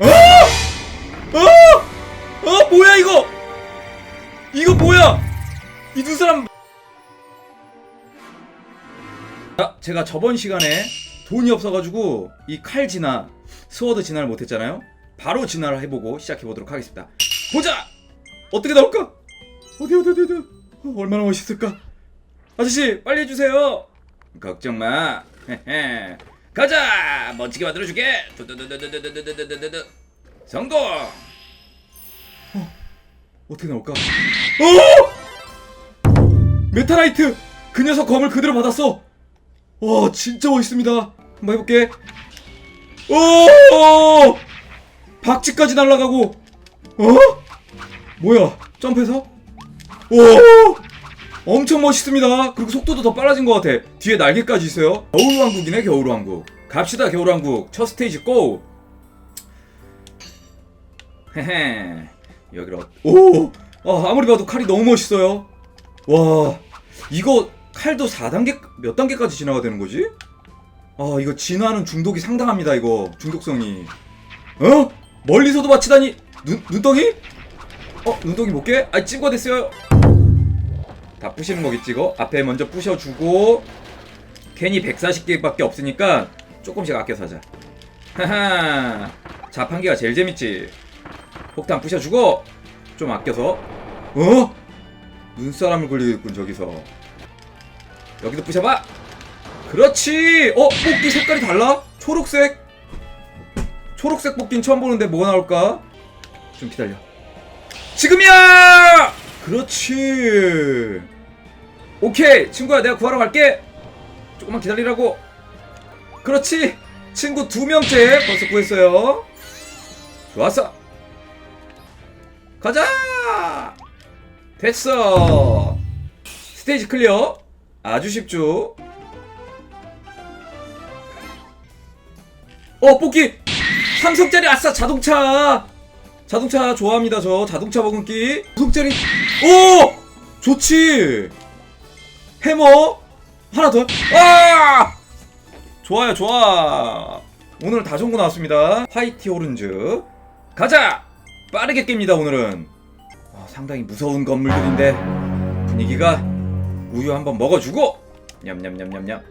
어? 어? 어? 뭐야 이거? 이거 뭐야? 이 두 사람 자, 제가 저번 시간에 돈이 없어가지고 이 칼 진화, 스워드 진화를 못했잖아요. 바로 진화를 해보고 시작해보도록 하겠습니다. 보자! 어떻게 나올까? 어디 어디 어디 어디 어, 얼마나 멋있을까? 아저씨 빨리 해주세요. 걱정 마. 가자. 멋지게 만들어줄게. 두두두두두두두두두두두. 성공. 어, 어떻게 나올까? 어! 메타라이트. 그 녀석 검을 그대로 받았어. 와 진짜 멋있습니다. 한번 해볼게. 오! 박쥐까지 날아가고. 어? 뭐야? 점프해서? 오! 엄청 멋있습니다. 그리고 속도도 더 빨라진 것 같아. 뒤에 날개까지 있어요. 겨울왕국이네, 겨울왕국. 갑시다, 겨울왕국. 첫 스테이지 고! 헤헤. 여기로. 오! 아, 아무리 봐도 칼이 너무 멋있어요. 와. 이거 칼도 4단계, 몇 단계까지 진화가 되는 거지? 아, 이거 진화는 중독이 상당합니다, 이거. 중독성이. 어? 멀리서도 맞히다니! 눈, 눈덩이? 어, 눈덩이 못 깨? 아, 찐거 됐어요. 다 부시는 거겠지 이거? 앞에 먼저 부셔주고 괜히 140개밖에 없으니까 조금씩 아껴서 하자 하하 자판기가 제일 재밌지 폭탄 부셔주고 좀 아껴서 어? 눈사람을 굴리겠군 저기서 여기도 부셔봐 그렇지 어? 뽑기 색깔이 달라? 초록색 초록색 뽑기는 처음 보는데 뭐가 나올까? 좀 기다려 지금이야! 그렇지. 오케이, 친구야, 내가 구하러 갈게. 조금만 기다리라고. 그렇지. 친구 두 명째 벌써 구했어요. 좋았어. 가자. 됐어. 스테이지 클리어. 아주 쉽죠. 어, 뽑기. 삼성짜리 아싸 자동차. 자동차 좋아합니다 저 자동차 먹음기 구속자리 오! 좋지. 해머. 하나 더. 아! 좋아요 좋아. 오늘 다 좋은 거 나왔습니다. 화이티 오른즈 가자! 빠르게 깹니다 오늘은. 아, 상당히 무서운 건물들인데 분위기가 우유 한번 먹어주고. 냠냠냠냠냠.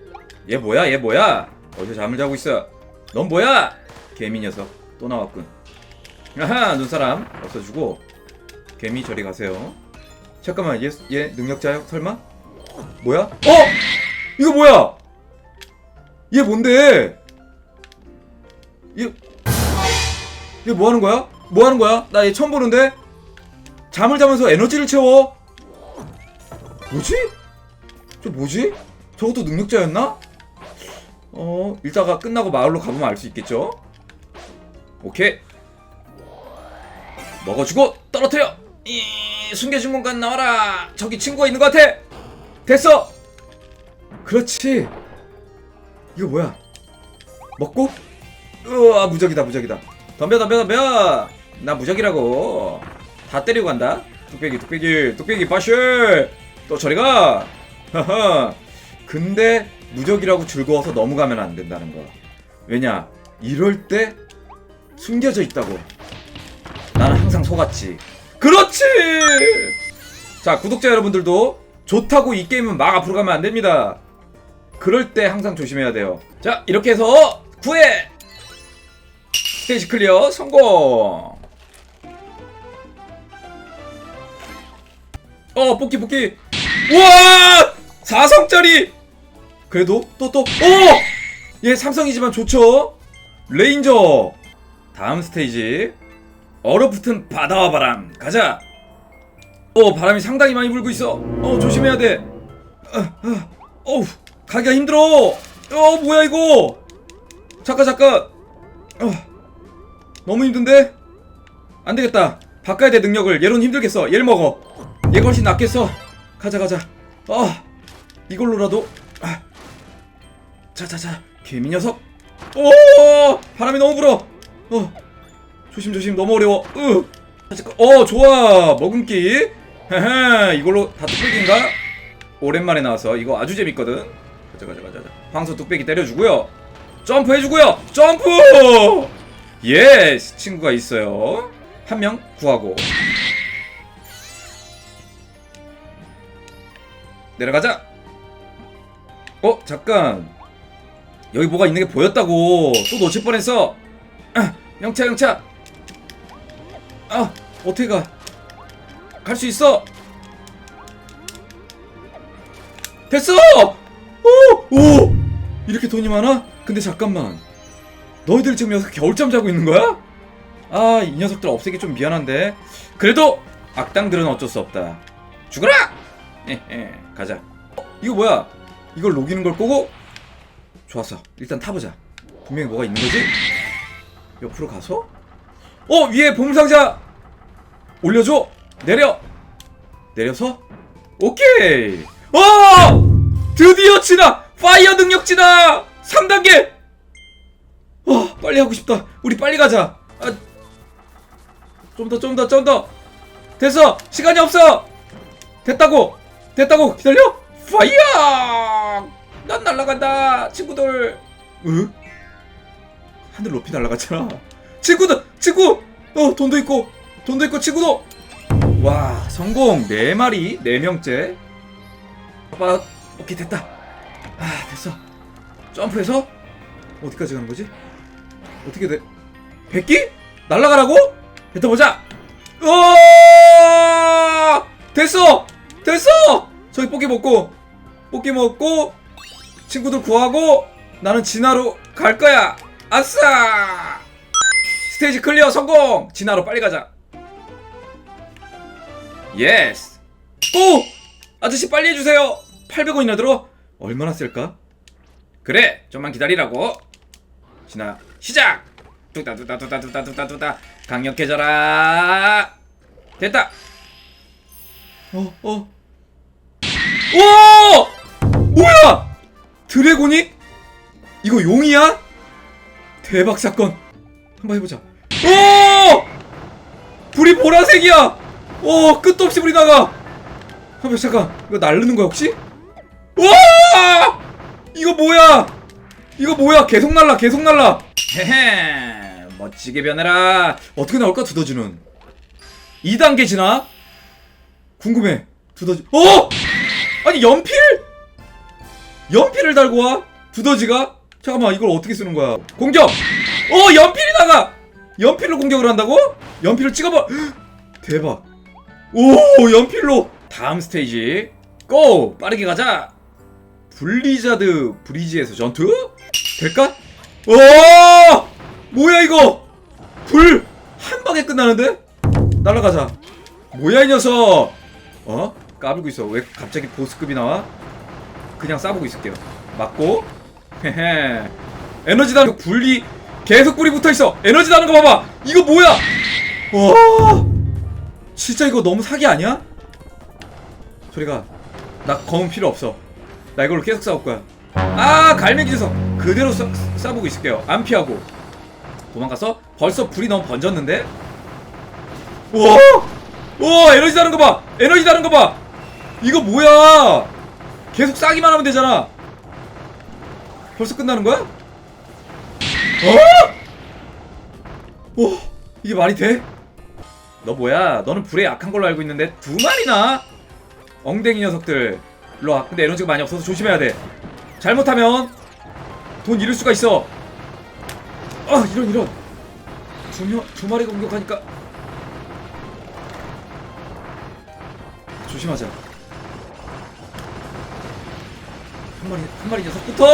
얘 뭐야 얘 뭐야? 어디서 잠을 자고 있어? 넌 뭐야? 개미 녀석 또 나왔군. 아하 눈사람 없어주고. 개미 저리 가세요 잠깐만 얘, 얘 능력자요 설마? 뭐야? 어! 이거 뭐야? 얘 뭔데? 얘... 얘 뭐하는 거야? 뭐하는 거야? 나 얘 처음 보는데? 잠을 자면서 에너지를 채워 뭐지? 저 뭐지? 저것도 능력자였나? 어 이따가 끝나고 마을로 가보면 알 수 있겠죠? 오케이 먹어주고 떨어뜨려 이 숨겨진 공간 나와라. 저기 친구가 있는 것 같아. 됐어. 그렇지. 이거 뭐야? 먹고? 우와 무적이다 무적이다. 덤벼 덤벼 덤벼. 나 무적이라고. 다 때리고 간다. 뚝배기 뚝배기 뚝배기 빠쉬 또 저리가. 하하. 근데 무적이라고 즐거워서 넘어가면 안 된다는 거 왜냐? 이럴 때 숨겨져 있다고. 나는 항상 속았지. 그렇지! 자, 구독자 여러분들도 좋다고 이 게임은 막 앞으로 가면 안 됩니다. 그럴 때 항상 조심해야 돼요. 자, 이렇게 해서 9회 스테이지 클리어 성공! 어, 뽑기, 뽑기! 우와! 4성짜리! 그래도 또, 또, 오! 얘 삼성이지만 좋죠? 레인저! 다음 스테이지 얼어붙은 바다와 바람 가자. 어 바람이 상당히 많이 불고 있어. 어 조심해야 돼. 어, 어, 어우 가기가 힘들어. 어 뭐야 이거? 잠깐 잠깐. 어 너무 힘든데? 안 되겠다. 바꿔야 돼 능력을. 얘로는 힘들겠어. 얘를 먹어. 얘가 훨씬 낫겠어. 가자 가자. 아 이걸로라도. 아. 자자자 개미 녀석. 오 바람이 너무 불어. 어. 조심 조심 너무 어려워. 으. 어 좋아 먹음기. 헤헤 이걸로 다 뚝배기인가? 오랜만에 나와서 이거 아주 재밌거든. 가자 가자 가자. 황소 뚝배기 때려주고요. 점프 해주고요. 점프. 예 친구가 있어요 한 명 구하고 내려가자 어 잠깐 여기 뭐가 있는 게 보였다고 또 놓칠 뻔했어 아, 영차 영차 아 어떻게 가 갈 수 있어 됐어 오! 오! 이렇게 돈이 많아? 근데 잠깐만 너희들 지금 여기서 겨울잠 자고 있는 거야? 아 이 녀석들 없애기 좀 미안한데 그래도 악당들은 어쩔 수 없다 죽어라! 에헤 가자 어, 이거 뭐야 이걸 녹이는 걸 꼬고 좋았어 일단 타보자 분명히 뭐가 있는 거지? 옆으로 가서 어 위에 보물상자 올려줘. 내려. 내려서. 오케이. 어! 드디어 지나 파이어 능력 지나 3단계. 와 빨리 하고 싶다. 우리 빨리 가자. 아, 좀 더 좀 더 좀 더. 됐어. 시간이 없어. 됐다고. 됐다고 기다려. 파이어! 난 날아간다 친구들. 으? 하늘 높이 날아갔잖아 친구들 친구! 어 돈도 있고 돈도 있고 친구도! 와 성공! 네 마리 네 명째. 아빠 오케이 됐다. 아 됐어. 점프해서 어디까지 가는 거지? 어떻게 돼? 백기? 날아가라고? 뱉어보자! 어! 됐어! 됐어! 저기 뽑기 먹고 뽑기 먹고 친구들 구하고 나는 진화로 갈 거야. 아싸 스테이지 클리어 성공! 진화로 빨리 가자. 예스 오! 아저씨 빨리 해주세요. 800원이나 들어. 얼마나 쓸까? 그래 좀만 기다리라고. 진화 시작! 뚜다 뚜다 뚜다 뚜다 뚜다 뚜다. 강력해져라. 됐다. 어 어. 오! 뭐야? 드래곤이? 이거 용이야? 대박 사건. 한번 해보자 오! 불이 보라색이야! 오 끝도 없이 불이 나가! 한번 잠깐 이거 날르는 거야 혹시? 와! 이거 뭐야? 이거 뭐야? 계속 날라 계속 날라! 헤헤 멋지게 변해라! 어떻게 나올까 두더지는? 2단계 지나? 궁금해 두더지. 어! 아니 연필? 연필을 달고 와? 두더지가? 잠깐만 이걸 어떻게 쓰는 거야? 공격! 어 연필이 나가 연필로 공격을 한다고? 연필을 찍어봐. 대박. 오 연필로. 다음 스테이지. 고! 빠르게 가자. 블리자드 브리지에서 전투? 될까? 오! 뭐야 이거? 불 한 방에 끝나는데? 날아가자. 뭐야 이 녀석? 어? 까불고 있어. 왜 갑자기 보스급이 나와? 그냥 싸보고 있을게요. 맞고? 헤헤. 에너지 다는 불이 계속 불이 붙어 있어. 에너지 다는 거 봐봐. 이거 뭐야? 와. 진짜 이거 너무 사기 아니야? 소리가 나 검은 필요 없어. 나 이걸로 계속 싸울 거야. 아 갈매기 녀석. 그대로 싸, 싸보고 있을게요. 안 피하고. 도망가서 벌써 불이 너무 번졌는데? 우와! 우와 에너지 다는 거봐. 에너지 다는 거봐. 이거 뭐야? 계속 싸기만 하면 되잖아. 벌써 끝나는 거야? 어? 오 이게 말이 돼? 너 뭐야? 너는 불에 약한 걸로 알고 있는데 두 마리나? 엉덩이 녀석들 일로 와 근데 에너지가 많이 없어서 조심해야 돼 잘못하면 돈 잃을 수가 있어 아 이런 이런 두, 명, 두 마리가 공격하니까 조심하자 한 마리 한 마리 녀석부터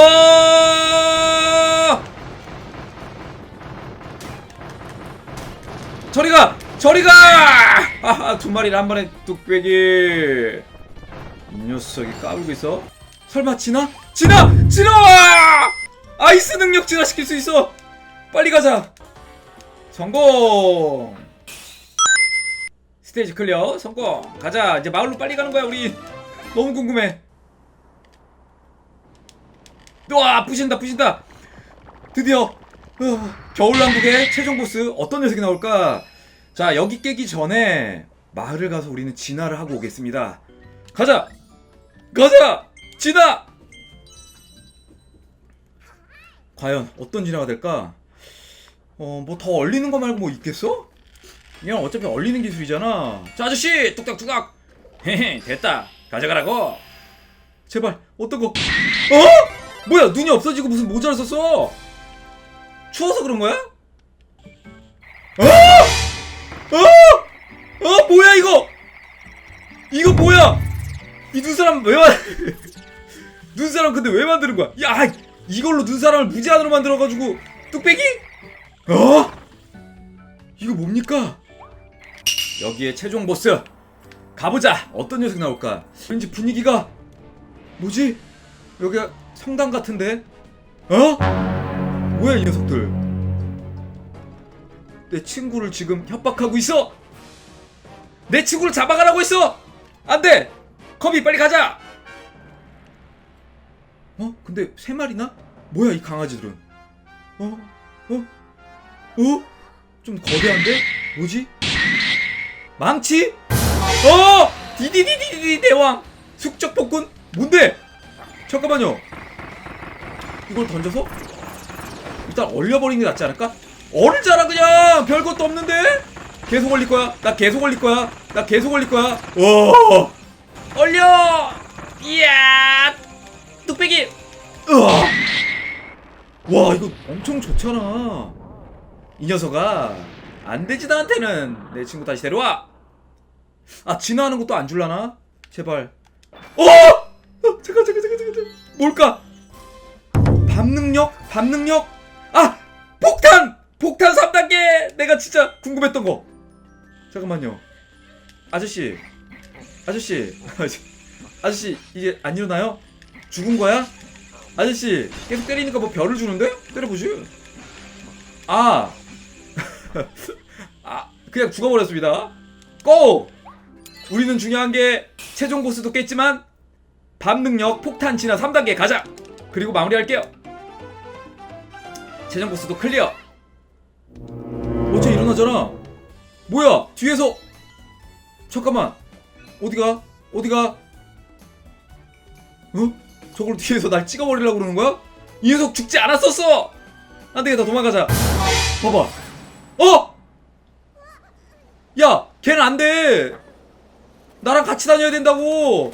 저리가! 저리가! 아하 두 마리를 한 번에 뚝배기. 이 녀석이 까불고 있어. 설마 지나? 지나! 지나! 아이스 능력 진화시킬 수 있어! 빨리 가자! 성공! 스테이지 클리어 성공! 가자! 이제 마을로 빨리 가는 거야 우리. 너무 궁금해. 와 부신다 부신다. 드디어 어, 겨울왕국의 최종 보스 어떤 녀석이 나올까? 자 여기 깨기 전에 마을을 가서 우리는 진화를 하고 오겠습니다. 가자! 가자! 진화! 과연 어떤 진화가 될까? 어 뭐 더 얼리는 거 말고 뭐 있겠어? 이건 어차피 얼리는 기술이잖아. 자 아저씨! 뚝딱뚝딱! 헤헤 됐다. 가져가라고! 제발 어떤 거? 어? 뭐야 눈이 없어지고 무슨 모자를 썼어 추워서 그런 거야? 어? 어? 어 뭐야 이거 이거 뭐야 이 눈사람 왜 만... 눈사람 근데 왜 만드는 거야 야 이걸로 눈사람을 무제한으로 만들어가지고 뚝배기? 어? 이거 뭡니까? 여기에 최종 보스 가보자 어떤 녀석 나올까 왠지 분위기가 뭐지? 여기가 성당 같은데? 어? 뭐야 이 녀석들 내 친구를 지금 협박하고 있어 내 친구를 잡아가라고 했어 안 돼 커비 빨리 가자 어? 근데 세 마리나? 뭐야 이 강아지들은 어? 어? 어? 좀 거대한데? 뭐지? 망치? 어! 디디디디디 대왕 숙적 폭군? 뭔데? 잠깐만요 이걸 던져서? 일단 얼려버리는 게 낫지 않을까? 얼잖아 그냥! 별것도 없는데? 계속 얼릴 거야? 나 계속 얼릴 거야? 나 계속 얼릴 거야? 어 얼려! 이야! 뚝배기! 으아! 와 이거 엄청 좋잖아. 이 녀석아 안 되지 나한테는. 내 친구 다시 데려와. 아 진화하는 것도 안 줄라나? 제발. 어! 어 잠깐 잠깐 잠깐 잠깐. 뭘까? 밤 능력? 밤 능력? 아 폭탄 폭탄 3단계 내가 진짜 궁금했던 거 잠깐만요 아저씨 아저씨 아저씨 이게 안 일어나요 죽은 거야 아저씨 계속 때리니까 뭐 별을 주는데 때려보지 아 아, 그냥 죽어버렸습니다. 고! 우리는 중요한 게 최종 보스도 깼지만 밤 능력 폭탄 진화 3단계 가자. 그리고 마무리할게요. 최종 보스도 클리어. 일어나잖아. 뭐야? 뒤에서 잠깐만. 어디가? 어디가? 어? 저걸 뒤에서 날 찍어버리려고 그러는 거야? 이 녀석 죽지 않았었어! 안 되겠다, 도망가자. 봐봐. 어? 야, 걔는 안 돼. 나랑 같이 다녀야 된다고.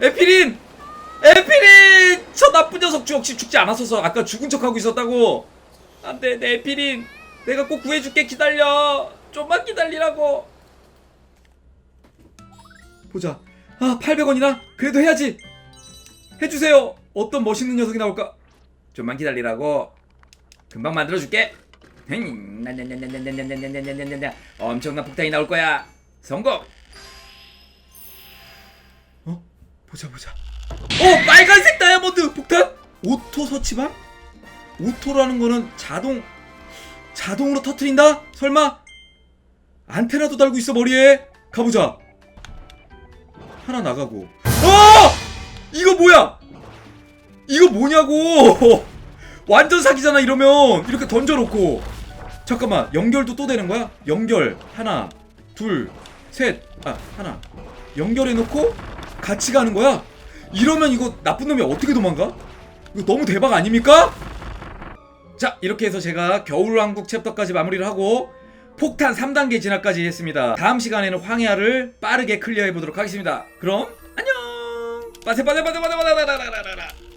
에피린! 에피린! 저 나쁜 녀석 주- 역시 죽지 않았어서 아까 죽은 척하고 있었다고. 안 돼, 내 에피린. 내가 꼭 구해줄게 기다려 좀만 기다리라고 보자 아 800원이나 그래도 해야지 해주세요 어떤 멋있는 녀석이 나올까 좀만 기다리라고 금방 만들어줄게 엄청난 폭탄이 나올 거야 성공 어? 보자 보자 어 빨간색 다이아몬드 폭탄 오토 서치방? 오토라는 거는 자동 자동으로 터트린다? 설마? 안테나도 달고 있어 머리에. 가보자. 하나 나가고. 어! 이거 뭐야? 이거 뭐냐고! 완전 사기잖아 이러면 이렇게 던져놓고 잠깐만 연결도 또 되는 거야? 연결 하나 둘셋아 하나 연결해놓고 같이 가는 거야? 이러면 이거 나쁜 놈이 어떻게 도망가? 이거 너무 대박 아닙니까? 자 이렇게 해서 제가 겨울왕국 챕터까지 마무리를 하고 폭탄 3단계 진화까지 했습니다. 다음 시간에는 황야를 빠르게 클리어해 보도록 하겠습니다. 그럼 안녕! 빠세 빠세 빠세 빠세 빠세 빠세 빠세 빠세